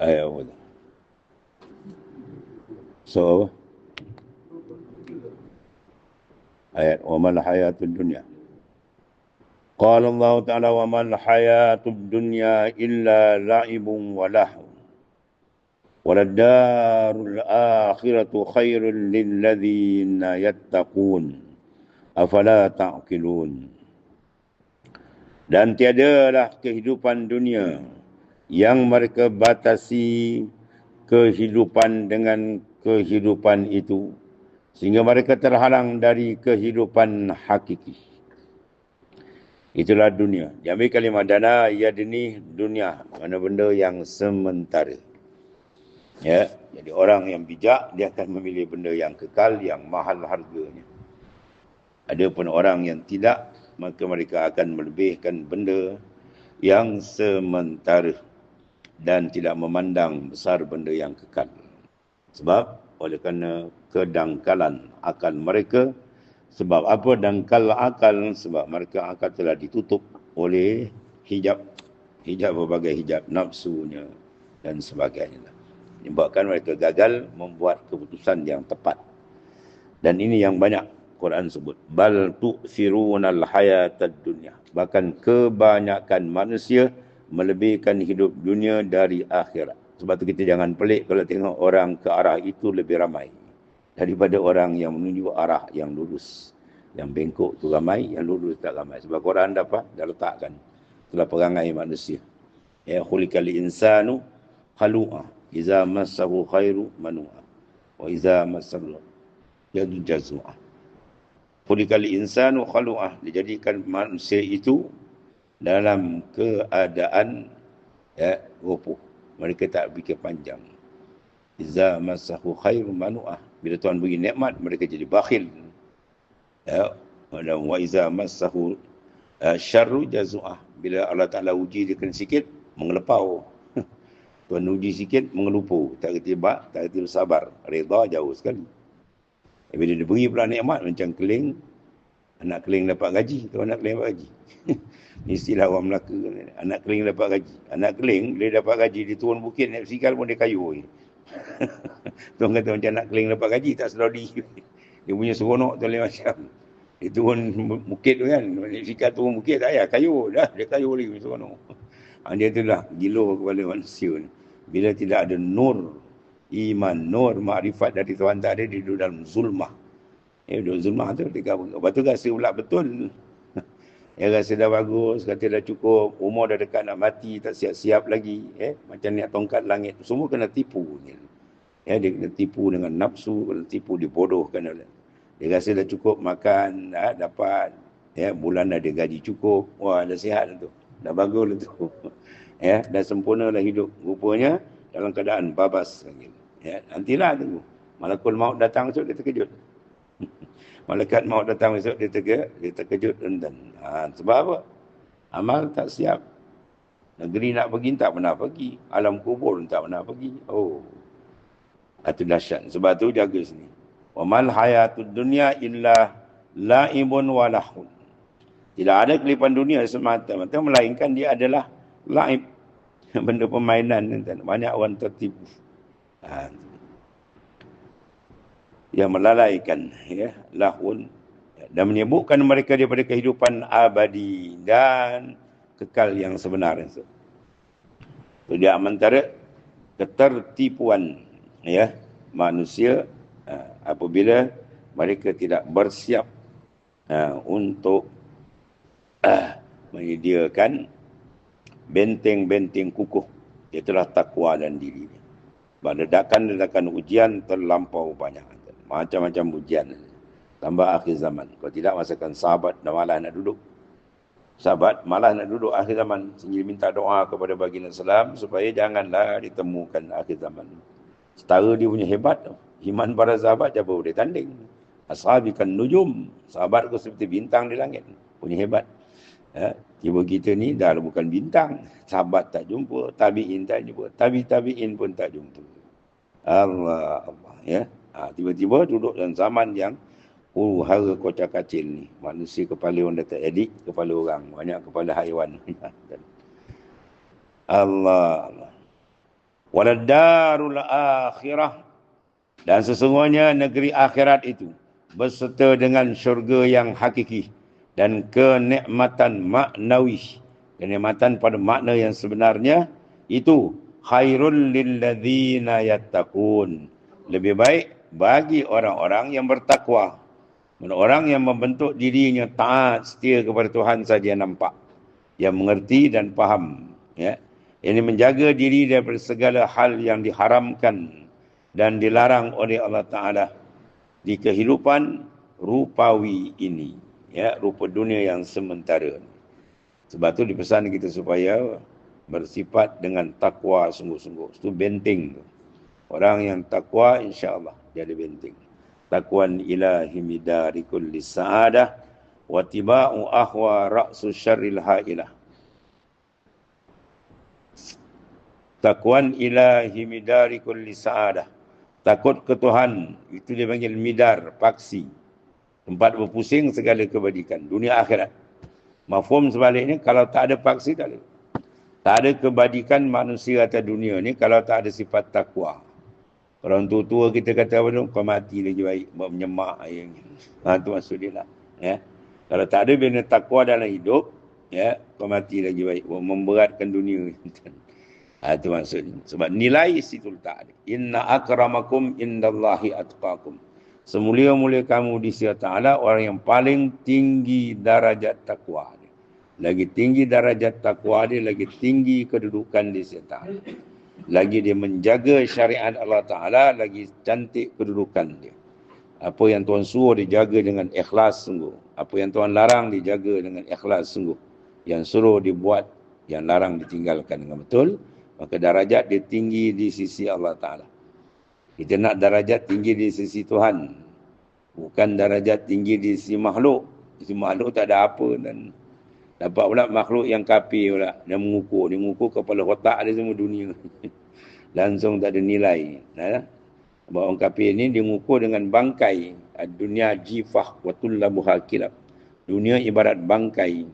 Ayat apa tu? So apa? Ayat wa mal hayatud dunya. Qala Allah Ta'ala wa mal hayatud dunya illa la'ibun wa lahu. وللدار الآخرة خير للذين يتقون أفلا تعقلون dan tiadalah kehidupan dunia yang mereka batasi kehidupan dengan kehidupan itu sehingga mereka terhalang dari kehidupan hakiki. Itulah dunia. Jambi kalimah dana ia dini dunia. Mana benda yang sementara. Ya, jadi orang yang bijak dia akan memilih benda yang kekal yang mahal harganya. Ada pun orang yang tidak maka mereka akan melebihkan benda yang sementara dan tidak memandang besar benda yang kekal. Sebab oleh kerana kedangkalan akal mereka sebab apa dangkal akal sebab mereka akal telah ditutup oleh hijab hijab berbagai hijab nafsunya dan sebagainya menyebabkan mereka gagal membuat keputusan yang tepat. Dan ini yang banyak Quran sebut. Bal tu'thirunal hayatad dunya. Bahkan kebanyakan manusia melebihkan hidup dunia dari akhirat. Sebab tu kita jangan pelik kalau tengok orang ke arah itu lebih ramai. Daripada orang yang menuju arah yang lurus. Yang bengkok tu ramai, yang lurus tak ramai. Sebab Quran dapat, dah letakkan. Itulah perangai manusia. Ya, khulikali insanu halu'ah. Iza masahu khairu manu'a. Wa iza masahu yadu jazu'ah. Kulikali insanu khalu'ah. Dijadikan manusia itu dalam keadaan ya, rupuh. Mereka tak fikir panjang. Iza masahu khairu manu'ah. Bila Tuhan beri nikmat, mereka jadi bakhil. Ya, dan wa iza masahu uh, syarru jazu'ah. Bila Allah Ta'ala uji dia kena sikit, mengelepau. Tuan uji sikit mengelupu, tak kerti bak, tak kerti bersabar. Reda jauh sekali. Bila dia beri pula nikmat macam keling, anak keling dapat gaji, tu anak keling dapat gaji. Istilah orang Melaka. Anak keling dapat gaji. Anak keling, dia dapat gaji, dia turun bukit, naik sikal pun dia kayu. tuan kata macam anak keling dapat gaji, tak sedodi. Dia punya seronok tu lain macam. Dia turun bukit tu kan, naik sikal turun bukit, tak payah, kayu. Dah, dia kayu lagi seronok. Ha, dia tu lah, gilo kepada manusia ni bila tidak ada nur iman nur makrifat dari Tuhan tak ada dia duduk dalam zulmah eh duduk zulmah tu lepas tu rasa pula betul ya rasa dah bagus kata dah cukup umur dah dekat nak mati tak siap-siap lagi eh macam ni tongkat langit semua kena tipu ya dia kena tipu dengan nafsu kena tipu dibodohkan oleh dia rasa dah cukup makan dah dapat ya bulan ada gaji cukup. Wah dah sihat tu. Dah bagus tu. Ya dah sempurnalah hidup. Rupanya dalam keadaan babas ya nantilah tunggu. Malakul maut datang esok dia terkejut malaikat maut datang esok dia terkejut dia terkejut dan ha, sebab apa? Amal tak siap. Negeri nak pergi tak pernah pergi. Alam kubur tak pernah pergi. Oh itu dahsyat. Sebab tu jaga sini. Wa mal hayatud dunya illa laibun wa lahun. Tidak ada kelipan dunia semata-mata. Melainkan dia adalah laib. Benda permainan banyak orang tertipu. Ha. Yang melalaikan ya lahun dan menyebutkan mereka daripada kehidupan abadi dan kekal yang sebenar itu dia antara ketertipuan ya manusia ha, apabila mereka tidak bersiap ha, untuk uh, menyediakan benteng-benteng kukuh. Itulah takwa dan diri. Ledakan-ledakan ujian terlampau banyak. Macam-macam ujian. Tambah akhir zaman. Kalau tidak, masakan sahabat dah malas nak duduk. Sahabat malas nak duduk akhir zaman. Sehingga minta doa kepada baginda Islam supaya janganlah ditemukan akhir zaman. Setara dia punya hebat. Iman para sahabat siapa boleh tanding. Ashabikan nujum. Sahabat tu seperti bintang di langit. Punya hebat. Ya, Jiwa kita ni dah bukan bintang. Sahabat tak jumpa, tabi'in tak jumpa, tabi-tabi'in pun tak jumpa. Allah Allah ya. Ha, tiba-tiba duduk dalam zaman yang uh, hara kocak kacil ni. Manusia kepala orang tak edik, kepala orang. Banyak kepala haiwan. Allah. Waladarul akhirah dan sesungguhnya negeri akhirat itu berserta dengan syurga yang hakiki dan kenikmatan maknawi kenikmatan pada makna yang sebenarnya itu khairul lilladzina yattaqun lebih baik bagi orang-orang yang bertakwa. Orang yang membentuk dirinya taat setia kepada Tuhan saja nampak yang mengerti dan faham ya. Ini menjaga diri daripada segala hal yang diharamkan dan dilarang oleh Allah Taala di kehidupan rupawi ini ya. Rupa dunia yang sementara. Sebab tu dipesan kita supaya bersifat dengan takwa sungguh-sungguh. Itu benteng tu. Orang yang takwa insya-Allah jadi benteng takwan ilahi midari kulli sa'adah wa tiba'u ahwa ra'su syarril ha'ilah. Takwan ilahi midari kulli sa'adah. Takut ke Tuhan itu dia panggil midar paksi. Tempat berpusing segala kebajikan dunia akhirat. Mafhum sebaliknya kalau tak ada paksi tak ada. Tak ada kebajikan manusia atas dunia ni kalau tak ada sifat takwa orang tua-tua kita kata apa tu? Kau mati lagi baik. Menyemak ayahnya ha, tu maksud dia lah. Ya. Kalau tak ada bina takwa dalam hidup ya kau mati lagi baik. Memberatkan dunia. Ha, tu maksud sebab nilai situ tak ada. Inna akramakum indallahi atqakum. Semulia-mulia kamu di sisi Allah orang yang paling tinggi darajat takwa. Lagi tinggi darajat takwa dia, lagi tinggi kedudukan di sisi Allah. Lagi dia menjaga syariat Allah Ta'ala, lagi cantik kedudukan dia. Apa yang Tuhan suruh dijaga dengan ikhlas sungguh. Apa yang Tuhan larang dijaga dengan ikhlas sungguh. Yang suruh dibuat, yang larang ditinggalkan dengan betul. Maka darajat dia tinggi di sisi Allah Ta'ala. Kita nak darajat tinggi di sisi Tuhan. Bukan darajat tinggi di sisi makhluk. Di sisi makhluk tak ada apa. Dan dapat pula makhluk yang kafir pula. Dia mengukur. Dia mengukur kepala otak ada semua dunia. Langsung tak ada nilai. Nah, sebab orang kafir ni dia mengukur dengan bangkai. Dunia jifah watullabuha kilab. Dunia ibarat bangkai.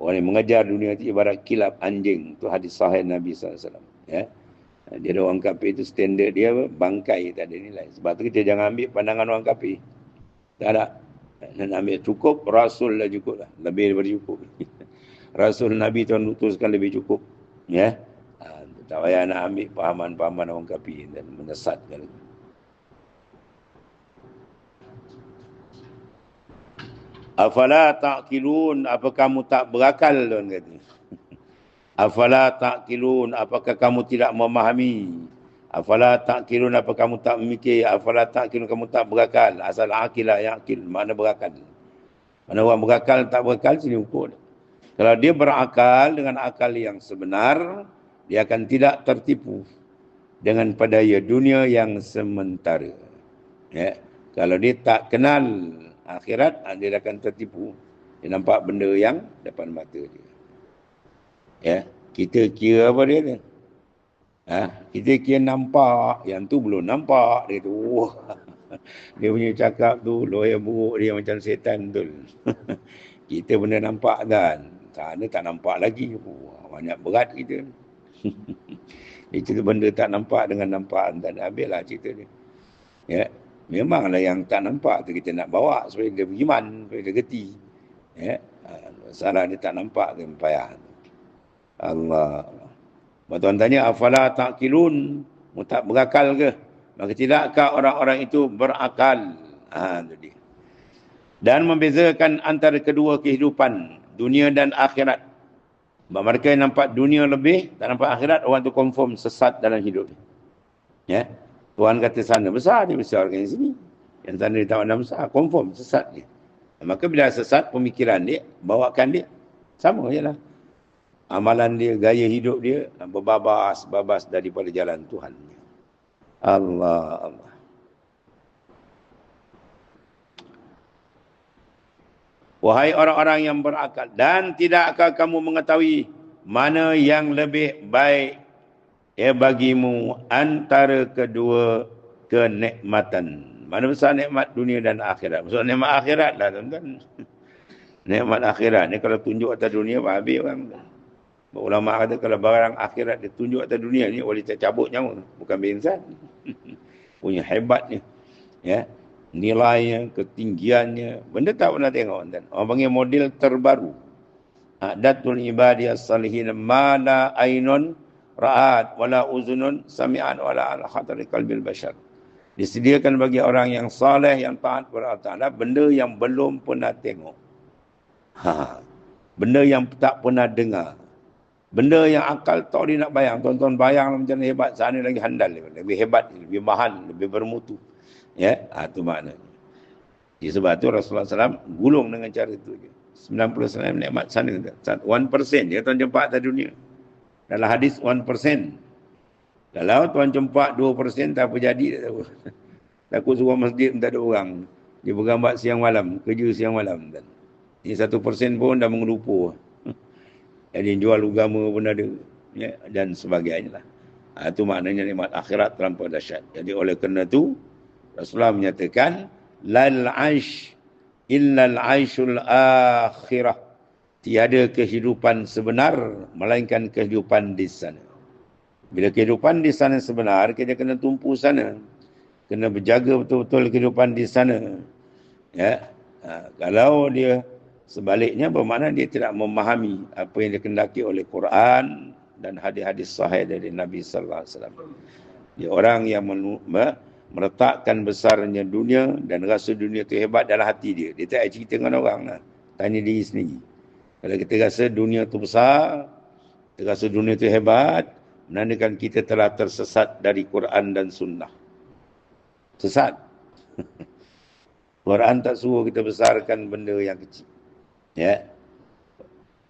Orang yang mengajar dunia itu ibarat kilap anjing. Itu hadis sahih Nabi SAW. Ya. Dia orang kafir itu standard dia bangkai tak ada nilai. Sebab tu kita jangan ambil pandangan orang kafir. Tak ada. Dan ambil cukup, Rasul lah cukup lah. Lebih daripada cukup. Rasul Nabi Tuhan utuskan lebih cukup. Ya. Ha, tak payah nak ambil pahaman-pahaman orang kafir dan menyesatkan. Afala ta'kilun apa kamu tak berakal tuan kata. Afala ta'kilun apakah kamu tidak memahami? Afala ta'kilun apa kamu tak memikir? Afala ta'kilun kamu tak berakal? Asal akilah yang akil. Mana berakal? Mana orang berakal tak berakal sini ukur. Kalau dia berakal dengan akal yang sebenar, dia akan tidak tertipu dengan padaya dunia yang sementara. Ya. Kalau dia tak kenal akhirat, dia akan tertipu. Dia nampak benda yang depan mata dia. Ya, kita kira apa dia ni? Ha? Kita kira nampak, yang tu belum nampak dia tu. dia punya cakap tu lawyer buruk dia macam setan tu. kita benda nampak kan. Sana tak nampak lagi. Wah, banyak berat kita. Itu benda tak nampak dengan nampak dan habislah cerita ni. Ya. Memanglah yang tak nampak tu kita nak bawa supaya dia beriman, supaya dia geti. Ya. Ha, salah dia tak nampak dia payah. Allah. Tuan tanya, afala ta'kilun? Tak berakal ke? Maka tidakkah orang-orang itu berakal? Ha, dia. Dan membezakan antara kedua kehidupan, dunia dan akhirat. Sebab mereka yang nampak dunia lebih, tak nampak akhirat, orang itu confirm sesat dalam hidup. Ya? Tuhan kata sana besar, dia besar yang sini. Yang sana dia tak besar, confirm sesat dia. Maka bila sesat, pemikiran dia, bawakan dia, sama je lah amalan dia, gaya hidup dia berbabas-babas daripada jalan Tuhan. Allah Allah. Wahai orang-orang yang berakal dan tidakkah kamu mengetahui mana yang lebih baik ya bagimu antara kedua kenikmatan. Mana besar nikmat dunia dan akhirat? Maksud nikmat akhirat lah tuan-tuan. Nikmat akhirat ni kalau tunjuk atas dunia habis orang. Ulama kata kalau barang akhirat ditunjuk atas dunia ni boleh tak cabut nyawa. Bukan berinsan. Punya hebatnya. Ya. Nilainya, ketinggiannya. Benda tak pernah tengok. Dan orang panggil model terbaru. Adatul ibadiyah salihin mana ainun ra'at wala uzunun sami'an wala ala khatari kalbil bashar. Disediakan bagi orang yang saleh yang taat kepada Allah Ta'ala benda yang belum pernah tengok. Ha. Benda yang tak pernah dengar. Benda yang akal tak boleh nak bayang. Tuan-tuan bayang macam mana hebat. Sana lagi handal. Lebih hebat. Lebih mahal. Lebih bermutu. Ya. Ha, itu maknanya. Jadi sebab itu Rasulullah SAW gulung dengan cara itu. 99 nikmat sana. 1% dia tuan jumpa atas dunia. Dalam hadis 1%. Kalau tuan jumpa 2% tak apa jadi. Tak tahu. Takut suruh masjid tak ada orang. Dia bergambar siang malam. Kerja siang malam. Ini 1% pun dah Jadi jual agama pun ada. Ya, dan sebagainya lah. Ha, itu maknanya nikmat akhirat terlampau dahsyat. Jadi oleh kerana itu, Rasulullah menyatakan, Lal aish illal aishul akhirah. Tiada kehidupan sebenar, melainkan kehidupan di sana. Bila kehidupan di sana sebenar, kita kena tumpu sana. Kena berjaga betul-betul kehidupan di sana. Ya, ha, kalau dia Sebaliknya bermakna dia tidak memahami apa yang dikendaki oleh Quran dan hadis-hadis sahih dari Nabi sallallahu alaihi wasallam. Dia orang yang meletakkan besarnya dunia dan rasa dunia itu hebat dalam hati dia. Dia tak cerita dengan orang lah. Tanya diri sendiri. Kalau kita rasa dunia itu besar, kita rasa dunia itu hebat, menandakan kita telah tersesat dari Quran dan sunnah. Sesat. Quran tak suruh kita besarkan benda yang kecil. Ya.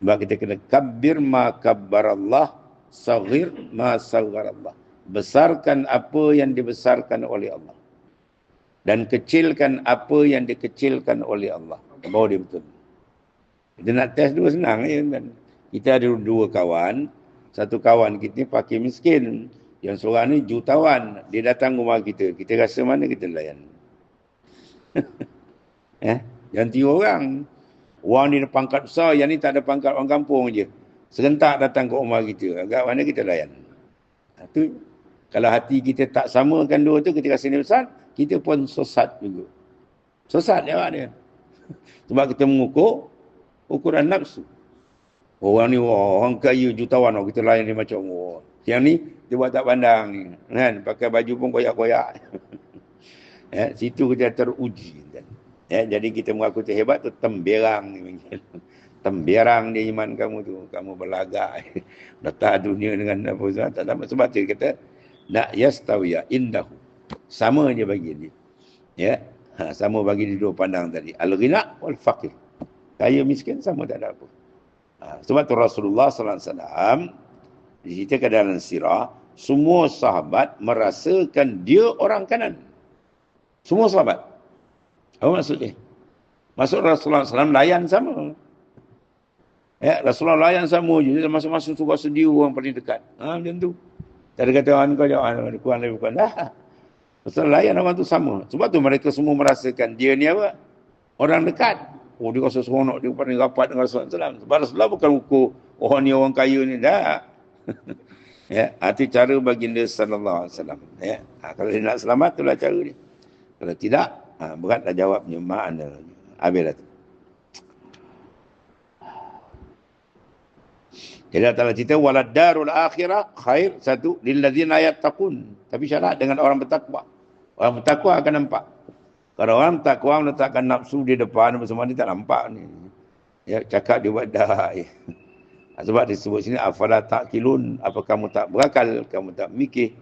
Sebab kita kena kabir ma kabbarallah, saghir ma sagharallah. Besarkan apa yang dibesarkan oleh Allah. Dan kecilkan apa yang dikecilkan oleh Allah. Bawa dia betul. Kita nak test dua senang. Ya, kan? Kita ada dua kawan. Satu kawan kita ni pakai miskin. Yang seorang ni jutawan. Dia datang rumah kita. Kita rasa mana kita layan. eh? Tiga orang. Orang ni ada pangkat besar, yang ni tak ada pangkat orang kampung je. Serentak datang ke rumah kita. Agak mana kita layan. Itu, kalau hati kita tak samakan dua tu, kita rasa ni besar, kita pun sesat juga. Sesat dia dia. Sebab kita mengukur ukuran nafsu. Orang ni, wah, orang kaya jutawan, kita layan dia macam, wah. Yang ni, dia buat tak pandang. Kan? Pakai baju pun koyak-koyak. ya, situ kita teruji. Ya, jadi kita mengaku tu temberang ni Temberang dia iman kamu tu. Kamu berlagak. Letak dunia dengan apa sebab tak dapat sebab tu kata nak yastawiya indahu. Sama dia bagi dia. Ya. Ha, sama bagi dia dua pandang tadi. Al-ghina wal faqir. Kaya miskin sama tak ada apa. Ha, sebab tu Rasulullah alaihi wasallam diceritakan dalam sirah semua sahabat merasakan dia orang kanan. Semua sahabat. Apa maksudnya? Maksud Rasulullah SAW layan sama. Ya, Rasulullah layan sama je. Masa-masa tu rasa dia orang paling dekat. Ha, macam tu. Tak ada kata orang kau jawab. Kurang lebih kurang. Dah. Rasulullah layan orang tu sama. Sebab tu mereka semua merasakan dia ni apa? Orang dekat. Oh dia rasa seronok. Dia paling rapat dengan Rasulullah SAW. Sebab Rasulullah bukan ukur orang ni orang kaya ni. Dah. ya, itu cara baginda sallallahu alaihi wasallam. Ya. Ha, kalau dia nak selamat itulah cara dia. Kalau tidak, Ha, beratlah jawabnya mana. Habislah tu. Jadi Allah cerita walad darul akhirah khair satu lilladzina yattaqun. Tapi syarat dengan orang bertakwa. Orang bertakwa akan nampak. Kalau orang takwa meletakkan nafsu di depan semua ni tak nampak ni. Ya cakap dia buat dah. Ya. Sebab disebut sini afala taqilun apa kamu tak berakal, kamu tak mikir.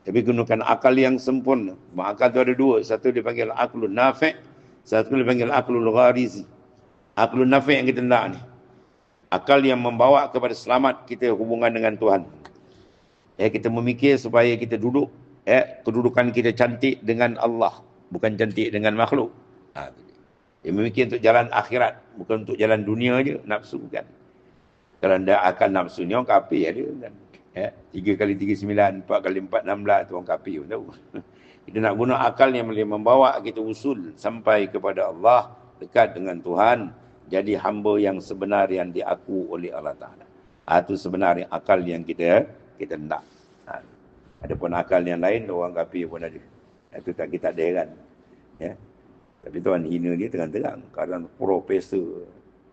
Tapi gunakan akal yang sempurna. Akal tu ada dua. Satu dipanggil aklun nafi' Satu dipanggil aklul gharizi. Aklun nafi' yang kita nak ni. Akal yang membawa kepada selamat kita hubungan dengan Tuhan. Ya, kita memikir supaya kita duduk. Ya, kedudukan kita cantik dengan Allah. Bukan cantik dengan makhluk. Ha, dia memikir untuk jalan akhirat. Bukan untuk jalan dunia je. Nafsu kan. Kalau anda akan nafsu ni orang kafir ada. Kan? Ya, 3 kali 3 9, 4 kali 4 16 tu orang kafir pun tahu. Kita nak guna akal yang boleh membawa kita usul sampai kepada Allah, dekat dengan Tuhan, jadi hamba yang sebenar yang diaku oleh Allah Taala. Ha, itu sebenarnya akal yang kita kita nak. Ha. Adapun akal yang lain, orang kafir pun ada. Itu tak kita ada heran. Ya. Tapi tuan hina dia terang-terang. Kadang profesor.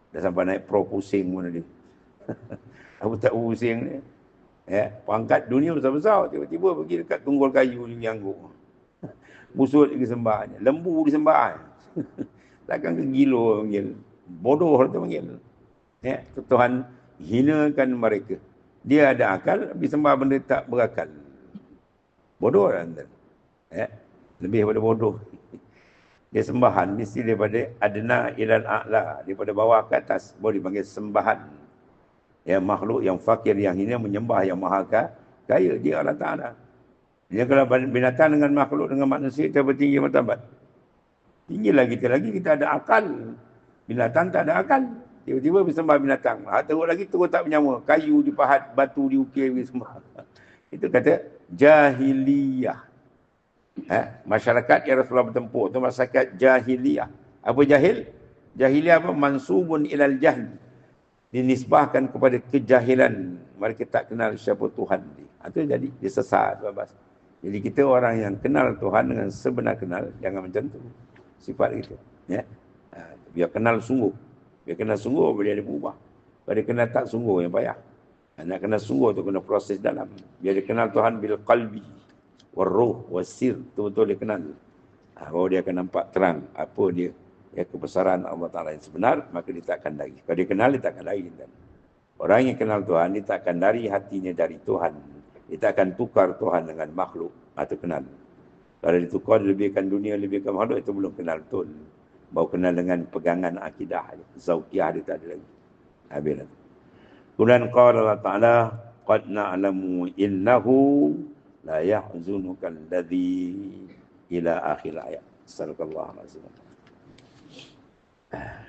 Dah sampai naik pro pusing pun ada. Apa tak pusing ni? Ya. Pangkat dunia besar-besar. Tiba-tiba pergi dekat tunggul kayu ni nyangkuk. Busut disembahnya. Lembu disembah. Takkan ke gilo panggil. Bodoh tu panggil. Ya. Tuhan hinakan mereka. Dia ada akal, tapi sembah benda tak berakal. Bodoh kan? Ya. Lebih daripada bodoh. Dia sembahan mesti daripada adna ilal a'la. Daripada bawah ke atas. Boleh dipanggil sembahan. Ya, makhluk yang fakir yang hina menyembah yang maha kaya. Dia Allah Ta'ala. Dia kalau binatang dengan makhluk dengan manusia kita bertinggi martabat. Tinggilah kita lagi kita ada akal. Binatang tak ada akal. Tiba-tiba bersembah binatang. Ha, teruk lagi terus tak menyama. Kayu dipahat, batu diukir, sembah. Itu kata jahiliyah. Ha? Masyarakat yang Rasulullah bertempur. Itu masyarakat jahiliyah. Apa jahil? Jahiliyah apa? Mansubun ilal jahil. Dinisbahkan kepada kejahilan. Mereka tak kenal siapa Tuhan. Itu ha, jadi dia sesat. Babas. Jadi kita orang yang kenal Tuhan dengan sebenar kenal, jangan macam tu. Sifat kita. Ya? Ha, biar kenal sungguh. Biar kenal sungguh, boleh ada berubah. Kalau dia kenal tak sungguh, yang payah. Ha, nak kenal sungguh tu kena proses dalam. Biar dia kenal Tuhan bil qalbi, warruh, wasir. Betul-betul dia kenal. Ha, baru dia akan nampak terang apa dia ya, kebesaran Allah Ta'ala yang sebenar, maka dia tak akan lari. Kalau dia kenal, dia tak akan lari. Orang yang kenal Tuhan, dia tak akan lari hatinya dari Tuhan kita akan tukar Tuhan dengan makhluk atau kenal. Kalau ditukar lebihkan dunia, lebihkan makhluk, itu belum kenal betul. Baru kenal dengan pegangan akidah. Zawkiyah dia tak ada lagi. Habislah. Kemudian qala Allah Ta'ala, Qad na'lamu innahu la yahzunuka alladhi ila akhir ayat. Sallallahu alaihi wasallam. Yeah.